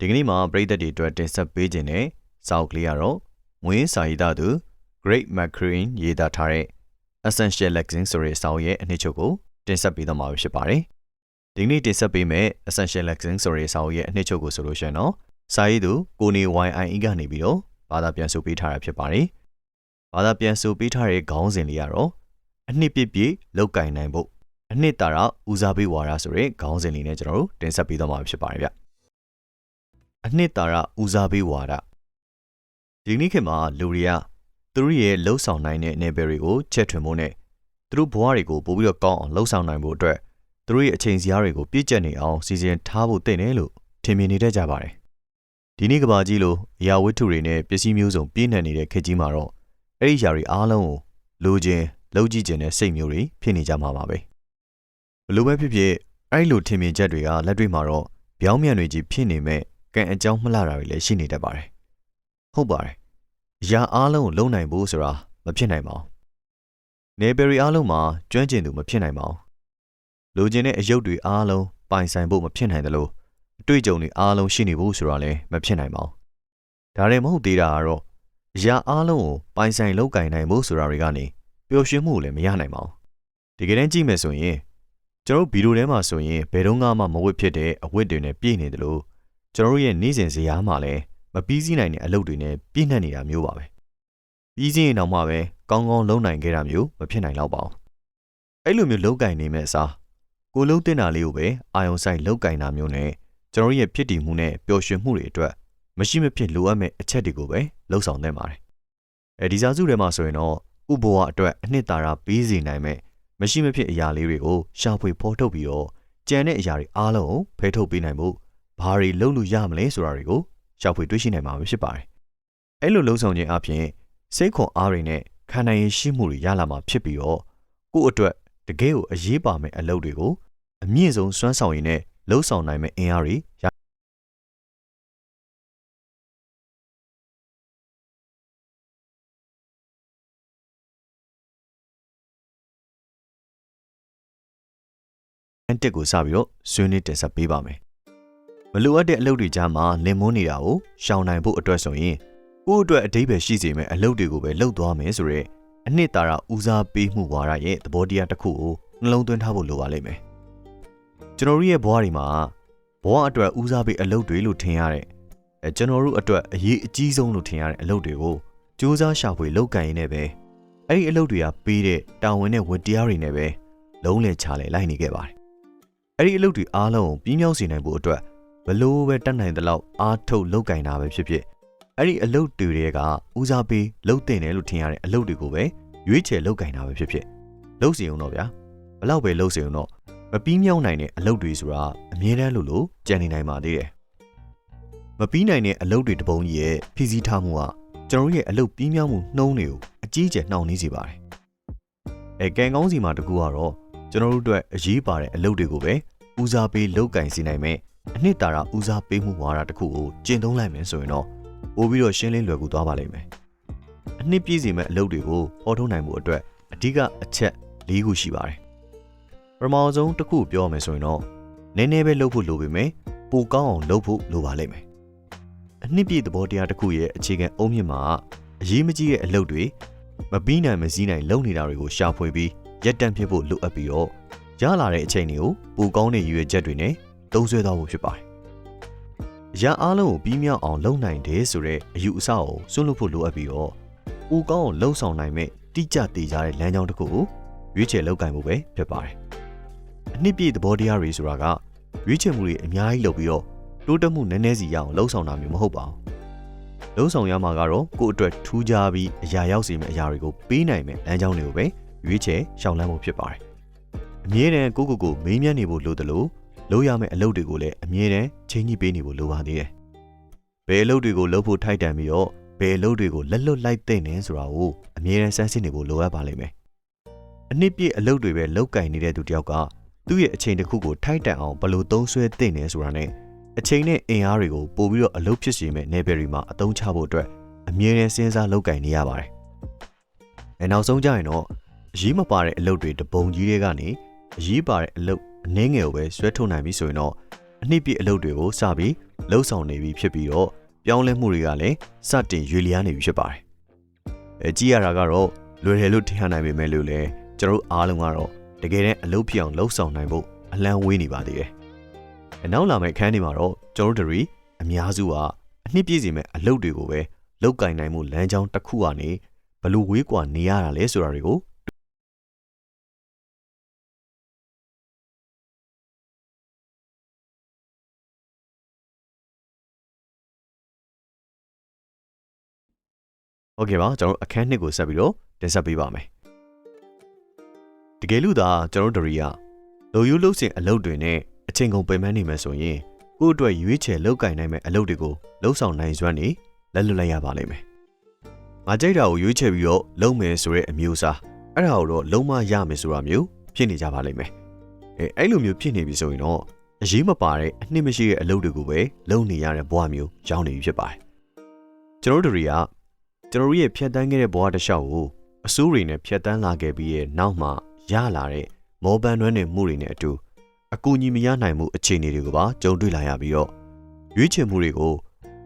ဒီကနေ့မှာပြည်သက်တွေအတွက်တင်ဆက်ပေးခြင်းနဲ့စာအုပ်ကလေးကတော့မွေးစာရေးသားသူ Great McCrane ရေးသားထားတဲ့ Essential Lexing ဆိုတဲ့စာအုပ်ရဲ့အနှစ်ချုပ်ကိုတင်ဆက်ပေးသွားမှာဖြစ်ပါတယ်။ဒီကနေ့တင်ဆက်ပေးမယ့် Essential Lexing ဆိုတဲ့စာအုပ်ရဲ့အနှစ်ချုပ်ကိုဆိုလို့ရှိရင်တော့စာရေးသူကိုနေ YIE ကနေပြီးတော့ဘာသာပြန်ဆိုပေးထားတာဖြစ်ပါတယ်။ဘာသာပြန်ဆိုပေးထားတဲ့ခေါင်းစဉ်လေးကတော့အနှစ်ပြည့်ပြည့်လောက်ကင်နိုင်ဖို့အနှစ်တာရဦးစားပေးဝါဒဆိုတဲ့ခေါင်းစဉ်လေးနဲ့ကျွန်တော်တို့တင်ဆက်ပေးသွားမှာဖြစ်ပါတယ်ဗျ။ အနှစ်တာရဦးစားပေးဝါဒဒီနေ့ခေတ်မှာလူတွေကသူတို့ရဲ့လှုပ်ဆောင်နိုင်တဲ့နယ်ပယ်တွေကိုချက်ထွင်ဖို့နဲ့သူတို့ဘဝတွေကိုပို့ပြီးတော့ကောင်းအောင်လှုပ်ဆောင်နိုင်ဖို့အတွက်သူတို့ရဲ့အချိန်စရာတွေကိုပြည့်ကျက်နေအောင်စီစဉ်ထားဖို့တင့်တယ်လို့ထင်မြင်နေတတ်ကြပါတယ်။ဒီနေ့ကဘာကြီးလိုအရာဝတ္ထုတွေနဲ့ပစ္စည်းမျိုးစုံပြည့်နှံနေတဲ့ခေတ်ကြီးမှာတော့အဲ့ဒီຢာတွေအားလုံးကိုလိုချင်လှုပ်ကြည့်ခြင်းနဲ့စိတ်မျိုးတွေဖြစ်နေကြမှာပါပဲ။ဘလို့ပဲဖြစ်ဖြစ်အဲ့လိုထင်မြင်ချက်တွေကလက်တွေ့မှာတော့ပြောင်းမြန်တွေကြီးဖြစ်နေမဲ့ ကံအကြောင်းမလှတာတွေလည်းရှိနေတတ်ပါတယ်။ဟုတ်ပါတယ်။အရာအားလုံးကိုလုံနိုင်ဖို့ဆိုတာမဖြစ်နိုင်ပါဘူး။နေပရီအားလုံးမှာကျွမ်းကျင်သူမဖြစ်နိုင်ပါဘူး။လိုချင်တဲ့အယုတ်တွေအားလုံးပိုင်ဆိုင်ဖို့မဖြစ်နိုင်တယ်လို့အတွေ့အကြုံတွေအားလုံးရှိနေဖို့ဆိုတာလည်းမဖြစ်နိုင်ပါဘူး။ဒါရင်မဟုတ်သေးတာကတော့အရာအားလုံးကိုပိုင်ဆိုင်လောက်ကင်နိုင်ဖို့ဆိုတာတွေကနေပျော်ရွှင်မှုလည်းမရနိုင်ပါဘူး။ဒီကနေ့ကြည့်မယ်ဆိုရင်ကျွန်တော်ဗီဒီယိုထဲမှာဆိုရင်ဘယ်တော့မှမဝတ်ဖြစ်တဲ့အဝတ်တွေနဲ့ပြည့်နေတယ်လို့ ကျွန်တော်ရဲ့နေ့စဉ်ဇယားမှာလည်းမပြီးစီးနိုင်တဲ့အလုပ်တွေနဲ့ပြည့်နှက်နေတာမျိုးပါပဲပြီးစီးရင်တော့မှပဲကောင်းကောင်းလုံနိုင်ခဲ့တာမျိုးမဖြစ်နိုင်တော့ပါဘူးအဲ့လိုမျိုးလောက်ကင်နေမဲ့အစားကိုလုံးတင်တာလေးကိုပဲအာယုံဆိုင်လောက်ကင်တာမျိုးနဲ့ကျွန်တော်ရဲ့ဖြစ်တည်မှုနဲ့ပျော်ရွှင်မှုတွေအတွက်မရှိမဖြစ်လိုအပ်မဲ့အချက်တွေကိုပဲလှုပ်ဆောင်သင့်ပါတယ်အဲဒီစာစုထဲမှာဆိုရင်တော့ဥပဝအတွက်အနှစ်သာရပေးစီနိုင်မဲ့မရှိမဖြစ်အရာလေးတွေကိုရှာဖွေဖော်ထုတ်ပြီးတော့ကြံတဲ့အရာတွေအားလုံးကိုဖယ်ထုတ်ပေးနိုင်ဖို့ ဘာတွေလုပ်လို့ရမလဲဆိုတာတွေကိုရှာဖွေတွေ့ရှိနိုင်မှာဖြစ်ပါတယ်။အဲ့လိုလှုံ့ဆော်ခြင်းအပြင်စိတ်ခွန်အားတွေနဲ့ခံနိုင်ရရှိမှုတွေရလာမှာဖြစ်ပြီးတော့ကိုယ့်အတွက်တကယ်ကိုအရေးပါမယ့်အလုပ်တွေကိုအမြင့်ဆုံးစွမ်းဆောင်ရည်နဲ့လှုပ်ဆောင်နိုင်မယ့်အင်အားတွေရအန်တက်ကိုစပြီးတော့ဆွေးနွေးတင်ဆက်ပေးပါမယ်။ မလိုအပ်တဲ့အလုပ်တွေကြားမှာလင်မွန်းနေတာကိုရှောင်နိုင်ဖို့အတွက်ဆိုရင်ကိုယ့်အတွက်အတိပ္ပယ်ရှိစေမယ့်အလုပ်တွေကိုပဲလုပ်သွားမယ်ဆိုရက်အနှစ်သာရဦးစားပေးမှုဝါဒရဲ့သဘောတရားတစ်ခုကိုနှလုံးသွင်းထားဖို့လိုပါလိမ့်မယ်။ကျွန်တော်တို့ရဲ့ဘဝတွေမှာဘဝအတွက်ဦးစားပေးအလုပ်တွေလို့ထင်ရတဲ့အဲကျွန်တော်တို့အတွက်အရေးအကြီးဆုံးလို့ထင်ရတဲ့အလုပ်တွေကိုစူးစမ်းရှာဖွေလုပ်ကင်ရင်းနဲ့ပဲအဲ့ဒီအလုပ်တွေကပေးတဲ့တာဝန်နဲ့ဝတ္တရားတွေနဲ့ပဲလုံးလည်ချလဲလိုက်နေခဲ့ပါတယ်။အဲ့ဒီအလုပ်တွေအားလုံးကိုပြင်းမြောက်စေနိုင်ဖို့အတွက် ဘလို့ပဲတတ်နိုင်တဲ့လောက်အားထုတ်လုပ်ကင်တာပဲဖြစ်ဖြစ်အဲ့ဒီအလုပ်တွေတွေကဦးစားပေးလုပ်တင်တယ်လို့ထင်ရတဲ့အလုပ်တွေကိုပဲရွေးချယ်လုပ်ကင်တာပဲဖြစ်ဖြစ်လုပ်စီအောင်တော့ဗျာဘလောက်ပဲလုပ်စီအောင်တော့မပြီးမြောက်နိုင်တဲ့အလုပ်တွေဆိုတာအမြဲတမ်းလို့လို့ကြံနေနိုင်ပါသေးတယ်မပြီးနိုင်တဲ့အလုပ်တွေတပုံကြီးရဲ့ဖြည့်ဆည်းထားမှုကကျွန်တော်ရဲ့အလုပ်ပြီးမြောက်မှုနှုံးတွေကိုအကြီးအကျယ်နှောင့်နှေးစေပါတယ်အဲကံကောင်းစီမှာတကူကတော့ကျွန်တော်တို့အတွက်အရေးပါတဲ့အလုပ်တွေကိုပဲဦးစားပေးလုပ်ကင်စီနိုင်မယ် အနှစ်သာရဦးစားပေးမှုဝါဒတစ်ခုကိုကျင့်သုံးလိုက်မယ်ဆိုရင်တော့ပို့ပြီးတော့ရှင်းလင်းလွယ်ကူသွားပါလိမ့်မယ်။အနှစ်ပြည့်စီမဲ့အလုပ်တွေကိုပေါ်ထုတ်နိုင်မှုအတွက်အဓိကအချက်၄ခုရှိပါတယ်။ပထမဆုံးတစ်ခုပြောမယ်ဆိုရင်တော့နည်းနည်းပဲလုပ်ဖို့လိုပေမဲ့ပိုကောင်းအောင်လုပ်ဖို့လိုပါလိမ့်မယ်။အနှစ်ပြည့်သဘောတရားတစ်ခုရဲ့အခြေခံအုံမြင့်မှာအရေးမကြီးတဲ့အလုပ်တွေမပြီးနိုင်မစည်းနိုင်လုပ်နေတာတွေကိုရှာဖွေပြီးရက်တန့်ဖြစ်ဖို့လိုအပ်ပြီးတော့ရလာတဲ့အချိန်တွေကိုပိုကောင်းတဲ့ရည်ရွယ်ချက်တွေနဲ့ သုံးဆွဲသွားဖို့ဖြစ်ပါတယ်။ရန်အားလုံးကိုပြီးမြောက်အောင်လုပ်နိုင်တယ်ဆိုတဲ့အယူအဆကိုစွန့်လွတ်ဖို့လိုအပ်ပြီးတော့ဦးကောင်းကိုလှုံ့ဆော်နိုင်မဲ့တိကျတည်ကြတဲ့လမ်းကြောင်းတစ်ခုကိုရွေးချယ်လုပ်ကင်ဖို့ပဲဖြစ်ပါတယ်။အနှစ်ပြည့်သဘောတရားတွေဆိုတာကရွေးချယ်မှုတွေအများကြီးလုပ်ပြီးတော့တိုးတက်မှုနည်းနည်းစီရအောင်လှုံ့ဆော်တာမျိုးမဟုတ်ပါဘူး။လှုံ့ဆော်ရမှာကတော့ကိုယ့်အတွက်ထူးခြားပြီးအရာရောက်စေမယ့်အရာတွေကိုပေးနိုင်မဲ့လမ်းကြောင်းတွေကိုပဲရွေးချယ်ရှောင်လန်းဖို့ဖြစ်ပါတယ်။အမြဲတမ်းကိုယ့်ကိုယ်ကိုမေးမြန်းနေဖို့လိုတယ်လို့ လုပ်ရမယ့်အလုပ်တွေကိုလည်းအမြဲတမ်းချိန်ညှိပေးနေဖို့လိုပါသေးတယ်။ဘယ်အလုပ်တွေကိုလုပ်ဖို့ထိုက်တန်ပြီးတော့ဘယ်အလုပ်တွေကိုလက်လွတ်လိုက်သိမ့်နေဆိုတာကိုအမြဲတမ်းစမ်းစစ်နေဖို့လိုအပ်ပါလိမ့်မယ်။အနှစ်ပြည့်အလုပ်တွေပဲလောက်ကင်နေတဲ့သူတယောက်ကသူ့ရဲ့အချိန်တစ်ခုကိုထိုက်တန်အောင်ဘယ်လိုသုံးဆွဲသိမ့်နေဆိုတာနဲ့အချိန်နဲ့အင်အားတွေကိုပို့ပြီးတော့အလုပ်ဖြစ်စေမဲ့နယ်ပယ်တွေမှာအသုံးချဖို့အတွက်အမြဲတမ်းစဉ်းစားလောက်ကင်နေရပါတယ်။အဲနောက်ဆုံးကြရင်တော့အရေးမပါတဲ့အလုပ်တွေတပုံကြီးတွေကနေအရေးပါတဲ့အလုပ် အနှင်းငယ်ကိုပဲဆွဲထုတ်နိုင်ပြီဆိုရင်တော့အနှစ်ပြည့်အလုပ်တွေကိုစပြီးလှုပ်ဆောင်နေပြီဖြစ်ပြီးတော့ပြောင်းလဲမှုတွေကလည်းစတင်ရွေလျားနေပြီဖြစ်ပါတယ်။အဲကြည့်ရတာကတော့လွယ်တယ်လို့ထင်ရနိုင်ပေမဲ့လို့လည်းကျွန်တော်တို့အားလုံးကတော့တကယ်တမ်းအလုပ်ဖြစ်အောင်လှုပ်ဆောင်နိုင်ဖို့အလံဝေးနေပါသေးတယ်။အနောက်လာမယ့်အခန်းဒီမှာတော့ကျွန်တော်တို့တွေအများစုကအနှစ်ပြည့်စီမဲ့အလုပ်တွေကိုပဲလောက်ကင်နိုင်မှုလမ်းကြောင်းတစ်ခုကနေဘလို့ဝေးကွာနေရတာလဲဆိုတာတွေကို ဟုတ်ကဲ့ပါကျွန်တော်အခန်းနှစ်ကိုဆက်ပြီးတော့တင်ဆက်ပေးပါမယ်တကယ်လို့သာကျွန်တော်တို့တွေကလုံယူလုံစင်အလုပ်တွေနဲ့အချိန်ကုန်ပယ်မနေမယ်ဆိုရင်ကိုယ့်အတွက်ရွေးချယ်လောက်ကင်နိုင်မယ့်အလုပ်တွေကိုလှုပ်ဆောင်နိုင်စွမ်းနေလက်လွတ်လိုက်ရပါလိမ့်မယ်ငါကြိုက်တာကိုရွေးချယ်ပြီးတော့လုံမယ်ဆိုတဲ့အမျိုးအစားအဲ့ဒါကိုတော့လုံမရမယ်ဆိုတာမျိုးဖြစ်နေကြပါလိမ့်မယ်အဲအဲ့လိုမျိုးဖြစ်နေပြီဆိုရင်တော့အရေးမပါတဲ့အနှစ်မရှိတဲ့အလုပ်တွေကိုပဲလုပ်နေရတဲ့ဘဝမျိုးရောက်နေပြီဖြစ်ပါတယ်ကျွန်တော်တို့တွေက ကျွန်တော်တို့ရဲ့ဖြတ်တန်းခဲ့တဲ့ဘဝတစ်လျှောက်ကိုအစိုးရနဲ့ဖြတ်တန်းလာခဲ့ပြီးရဲ့နောက်မှရလာတဲ့မောပန်းတွန်းနေမှုတွေနဲ့အတူအကူအညီမရနိုင်မှုအခြေအနေတွေကိုပါကြုံတွေ့လာရပြီးတော့ရွေးချယ်မှုတွေကို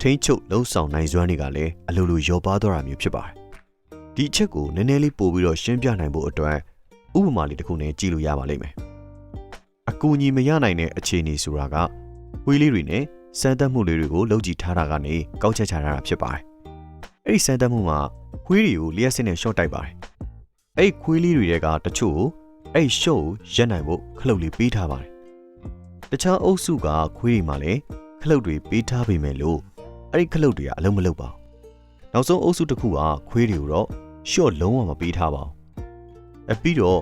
ထိမ့်ချုပ်လှုံ့ဆော်နိုင်စွမ်းတွေကလည်းအလိုလိုရောပါသွားတာမျိုးဖြစ်ပါတယ်။ဒီအချက်ကိုနည်းနည်းလေးပို့ပြီးတော့ရှင်းပြနိုင်ဖို့အတွက်ဥပမာလေးတစ်ခုနဲ့ကြည့်လို့ရပါလိမ့်မယ်။အကူအညီမရနိုင်တဲ့အခြေအနေဆိုတာကဝေးလေးတွေနဲ့စမ်းသပ်မှုလေးတွေကိုလုပ်ကြည့်ထားတာကနေကောက်ချက်ချထားတာဖြစ်ပါတယ်။ အဲ့ဒီစမ်းသပ်မှုမှာခွေးတွေကိုလျှက်စစ်နဲ့ရှော့တိုက်ပါတယ်။အဲ့ဒီခွေးလေးတွေကတချို့ကိုအဲ့ဒီရှော့ကိုရက်နိုင်ဖို့ခလုတ်လေးပေးထားပါတယ်။တခြားအုပ်စုကခွေးတွေမှလည်းခလုတ်တွေပေးထားပေမဲ့လို့အဲ့ဒီခလုတ်တွေကအလုံးမလုံးပါဘူး။နောက်ဆုံးအုပ်စုတစ်ခုကခွေးတွေကိုတော့ရှော့လုံးဝမပေးထားပါဘူး။အပြီးတော့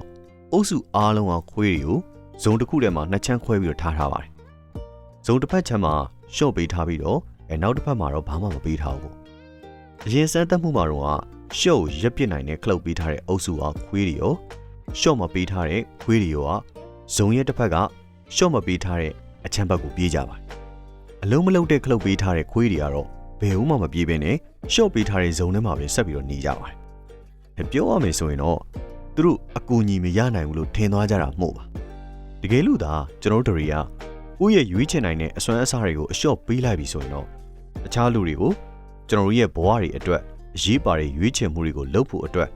အုပ်စုအားလုံးကခွေးတွေကိုဇုံတစ်ခုထဲမှာနှစ်ချမ်းခွဲပြီးတော့ထားထားပါတယ်။ဇုံတစ်ဖက်ချမ်းမှာရှော့ပေးထားပြီးတော့အဲနောက်တစ်ဖက်မှာတော့ဘာမှမပေးထားဘူးပေါ့။ အရင်စမ်းသပ်မှုမှာတော့ရှော့ကိုရက်ပစ်နိုင်တဲ့ခလုတ်ပေးထားတဲ့အုပ်စုကခွေးတွေရောရှော့မပေးထားတဲ့ခွေးတွေရောကဇုံရဲ့တစ်ဖက်ကရှော့မပေးထားတဲ့အချမ်းဘက်ကိုပြေးကြပါတယ်အလုံးမလုံးတဲ့ခလုတ်ပေးထားတဲ့ခွေးတွေကတော့ဘယ်ဦးမှမပြေးဘဲနဲ့ရှော့ပေးထားတဲ့ဇုံထဲမှာပဲဆက်ပြီးတော့နေကြပါတယ်အဲပြောရမယ်ဆိုရင်တော့သူတို့အကူအညီမရနိုင်ဘူးလို့ထင်သွားကြတာမဟုတ်ပါတကယ်လို့သာကျွန်တော်တို့တွေကကိုယ့်ရဲ့ရွေးချယ်နိုင်တဲ့အစွမ်းအစတွေကိုအလျှော့ပေးလိုက်ပြီဆိုရင်တော့တခြားလူတွေကို ကျွန်တော်တို့ရဲ့ဘဝတွေအတွက်အရေးပါတဲ့ရွေးချယ်မှုတွေကိုလုပ်ဖို့အတွက်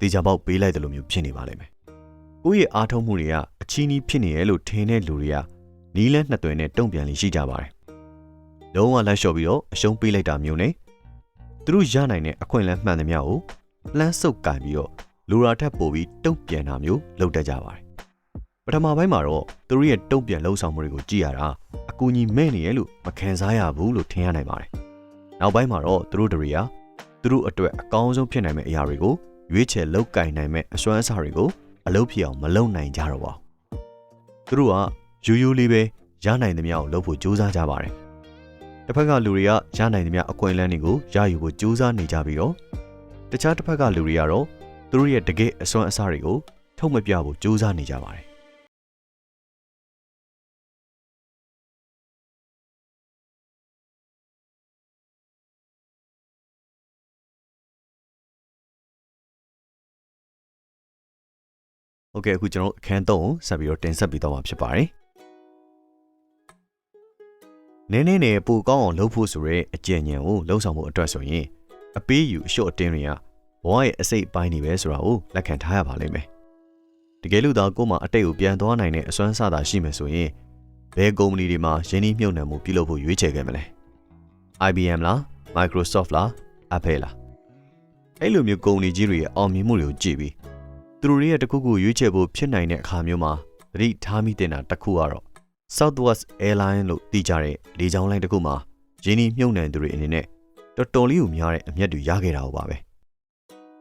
တေချာပေါက်ပေးလိုက်တယ်လို့မျိုးဖြစ်နေပါလိမ့်မယ်။ကိုယ့်ရဲ့အားထုတ်မှုတွေကအချီးနှီးဖြစ်နေရဲ့လို့ထင်တဲ့လူတွေကနီးလန်းနှစ်သွင်းနဲ့တုံ့ပြန်လိရှိကြပါတယ်။လုံးဝလိုက်လျှော့ပြီးတော့အရှုံးပေးလိုက်တာမျိုးနဲ့သူတို့ရနိုင်တဲ့အခွင့်အလမ်းမှန်သမျှကိုလှမ်းဆုပ်ကင်ပြီးတော့လူရာထက်ပိုပြီးတုံ့ပြန်တာမျိုးလုပ်တတ်ကြပါတယ်။ပထမပိုင်းမှာတော့သူတို့ရဲ့တုံ့ပြန်လှုပ်ဆောင်မှုတွေကိုကြည့်ရတာအကူအညီမဲ့နေရဲ့လို့မခံစားရဘူးလို့ထင်ရနိုင်ပါတယ်။ နောက်ပိုင်းမှာတော့သူတို့တွေကသူတို့အတွက်အကောင်းဆုံးဖြစ်နိုင်မယ့်အရာတွေကိုရွေးချယ်လောက်ကင်နိုင်မယ့်အစွမ်းအစတွေကိုအလုပ်ဖြစ်အောင်မလုပ်နိုင်ကြတော့ပါဘူး။သူတို့ကယူယူလေးပဲရနိုင်သမျှကိုလုပ်ဖို့ကြိုးစားကြပါတယ်။တစ်ဖက်ကလူတွေကရနိုင်သမျှအခွင့်အလမ်းတွေကိုရယူဖို့ကြိုးစားနေကြပြီးတော့တခြားတစ်ဖက်ကလူတွေကတော့သူတို့ရဲ့တကယ့်အစွမ်းအစတွေကိုထုတ်မပြဖို့ကြိုးစားနေကြပါတယ်။။ Okay အခုကျွန်တော်တို့အခန်း3ကိုဆက်ပြီးတော့တင်ဆက်ပြီးတော့မှာဖြစ်ပါတယ်။နည်းနည်းနဲ့ပိုကောင်းအောင်လုပ်ဖို့ဆိုရဲအကြံဉာဏ်ကိုလှုံ့ဆော်မှုအတွက်ဆိုရင်အပေးယူအလျှော့အတင်းတွေကဘဝရဲ့အစိတ်အပိုင်းတွေပဲဆိုတာကိုလက်ခံထားရပါလိမ့်မယ်။တကယ်လို့သာကိုယ်မှာအတိတ်ကိုပြန်သွားနိုင်တဲ့အစွမ်းစတာရှိမယ်ဆိုရင်ဘယ်ကုမ္ပဏီတွေမှာယင်းနှိမ့်မြုပ်နှံမှုပြုလုပ်ဖို့ရွေးချယ်ခဲ့မလဲ။ IBM လား Microsoft လား Apple လားအဲ့လိုမျိုးကုမ္ပဏီကြီးတွေရဲ့အောင်မြင်မှုတွေကိုကြည့်ပြီး သူတို့ရဲ့တခုခုရွေးချယ်ဖို့ဖြစ်နိုင်တဲ့အခါမျိုးမှာသတိထားမိတဲ့တာတစ်ခုကတော့ Southwest Airlines လို့သိကြတဲ့လေကြောင်းလိုင်းတစ်ခုမှာရင်းနှီးမြှုပ်နှံသူတွေအနေနဲ့တော်တော်လေးကိုများတဲ့အမျက်တွေရခဲ့တာပါပဲ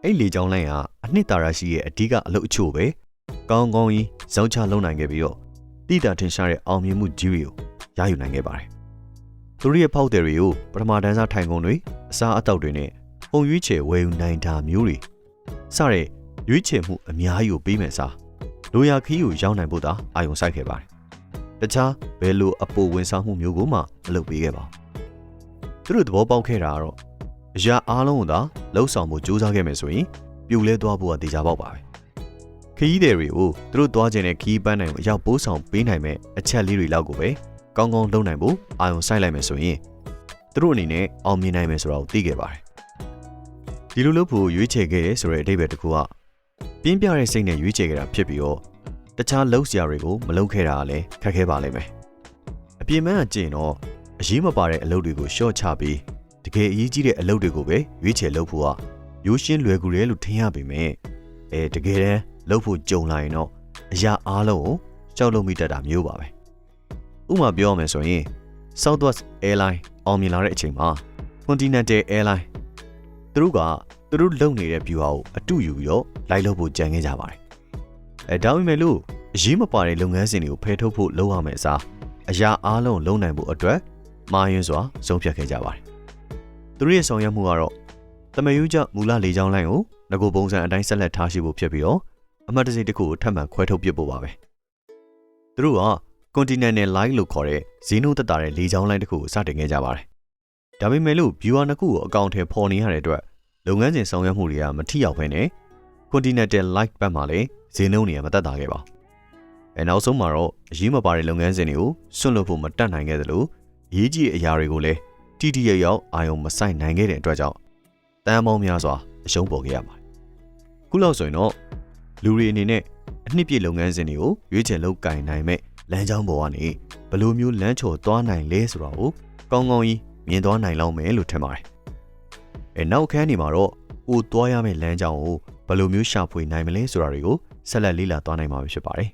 အဲ့လေကြောင်းလိုင်းကအနှစ်သာရရှိရဲ့အဓိကအလုပ်အချို့ပဲကောင်းကောင်းကြီးဇောက်ချလုံနိုင်ခဲ့ပြီးတော့တိတာထင်ရှားတဲ့အောင်မြင်မှုကြီးတွေကိုရယူနိုင်ခဲ့ပါတယ်သူတို့ရဲ့ဖောက်တယ်တွေကိုပထမတန်းစားထိုင်ကုန်တွေအစားအသောက်တွေနဲ့ပုံရွေးချယ်ဝယ်ယူနိုင်တာမျိုးတွေစတဲ့ ရွေးချယ်မှုအများကြီးကိုပေးမယ်စားလိုရာခီးကိုရောက်နိုင်ဖို့သာအာရုံစိုက်ခဲ့ပါတယ်။တခြားဘယ်လိုအပိုဝန်ဆောင်မှုမျိုးကိုမှမလုပ်ပေးခဲ့ပါဘူး။သူတို့သဘောပေါက်ခဲ့တာကတော့အရာအားလုံးကိုသာလှုပ်ဆောင်မှုစူးစမ်းခဲ့မယ်ဆိုရင်ပြိုလဲသွားဖို့ကတေချာပေါက်ပါပဲ။ခီးတယ်တွေကိုသူတို့သွားခြင်းနဲ့ခီးပန်းနိုင်ကိုအရောက်ပိုးဆောင်ပေးနိုင်မဲ့အချက်လေးတွေလောက်ကိုပဲကောင်းကောင်းလုပ်နိုင်ဖို့အာရုံစိုက်လိုက်မယ်ဆိုရင်သူတို့အနေနဲ့အောင်မြင်နိုင်မယ်ဆိုတာကိုသိခဲ့ပါတယ်ဒီလိုလုပ်ဖို့ရွေးချယ်ခဲ့ရဲဆိုတဲ့အဓိပ္ပာယ်တစ်ခုက ပြင်းပြတဲ့စိတ်နဲ့ရွေးချယ်ခဲ့တာဖြစ်ပြီးတော့တခြားလှုပ်ရှားတွေကိုမလုပ်ခဲ့တာကလည်းခက်ခဲပါလိမ့်မယ်အပြင်ပန်းအကျင့်တော့အရေးမပါတဲ့အလုပ်တွေကိုရှော့ချပြီးတကယ်အရေးကြီးတဲ့အလုပ်တွေကိုပဲရွေးချယ်လုပ်ဖို့ကရိုးရှင်းလွယ်ကူတယ်လို့ထင်ရပေမဲ့အဲတကယ်တမ်းလုပ်ဖို့ကြုံလာရင်တော့အရာအားလုံးကိုကြောက်လို့မိတတ်တာမျိုးပါပဲဥပမာပြောရမယ်ဆိုရင် Southwest Airline အောင်မြင်လာတဲ့အချိန်မှာ Continental Airline သူတို့က သူတို့လုပ်နေတဲ့ view ကိုအတူယူပြီးတော့လိုက်လုပ်ဖို့ကြံခဲ့ကြပါတယ်အဲဒါပေမဲ့လို့အရေးမပါတဲ့လုပ်ငန်းစဉ်တွေကိုဖယ်ထုတ်ဖို့လုပ်ရမယ်အစားအရာအားလုံးလုံးနိုင်ဖို့အတွက်မာယွန်းစွာဆုံးဖြတ်ခဲ့ကြပါတယ်သူတို့ရဲ့ဆောင်ရွက်မှုကတော့တမယူးကျမူလလေကြောင်းလိုင်းကိုငကိုပုံစံအတိုင်းဆက်လက်ထားရှိဖို့ဖြစ်ပြီးတော့အမှတ်တစိတစ်ခုကိုထပ်မံခွဲထုတ်ပစ်ဖို့ပါပဲသူတို့က Continental Line လို့ခေါ်တဲ့ဇီနိုတက်တာတဲ့လေကြောင်းလိုင်းတစ်ခုကိုစတင်ခဲ့ကြပါတယ်ဒါပေမဲ့လို့ viewer နှစ်ခုကိုအကောင့်ထဲပေါ်နေရတဲ့အတွက် လုပ်ငန်းစဉ်ဆောင်ရွက်မှုတွေကမထိရောက်ဘဲနဲ့ Continental Line ဘက်မှာလည်းဈေးနှုန်းတွေကမတက်တာခဲ့ပါအဲနောက်ဆုံးမှာတော့အရေးမပါတဲ့လုပ်ငန်းစဉ်တွေကိုစွန့်လွတ်ဖို့မတတ်နိုင်ခဲ့သလိုအရေးကြီးတဲ့အရာတွေကိုလည်းတိတိကျကျအာရုံမဆိုင်နိုင်ခဲ့တဲ့အတွက်ကြောင့်တန်ပေါင်းများစွာအရှုံးပေါ်ခဲ့ရပါတယ်ခုလောက်ဆိုရင်တော့လူတွေအနေနဲ့အနှစ်ပြည့်လုပ်ငန်းစဉ်တွေကိုရွေးချယ်လုပ်ကင်နိုင်မဲ့လမ်းကြောင်းပေါ်ကနေဘယ်လိုမျိုးလမ်းချော်သွားနိုင်လဲဆိုတာကိုကောင်းကောင်းကြီးမြင်သွားနိုင်လောက်မယ်လို့ထင်ပါတယ် အဲနောက်ခန်းနေမှာတော့ကိုသွားရမယ့်လမ်းကြောင်းကိုဘယ်လိုမျိုးရှာဖွေနိုင်မလဲဆိုတာတွေကိုဆက်လက်လေ့လာသွားနိုင်မှာဖြစ်ပါတယ်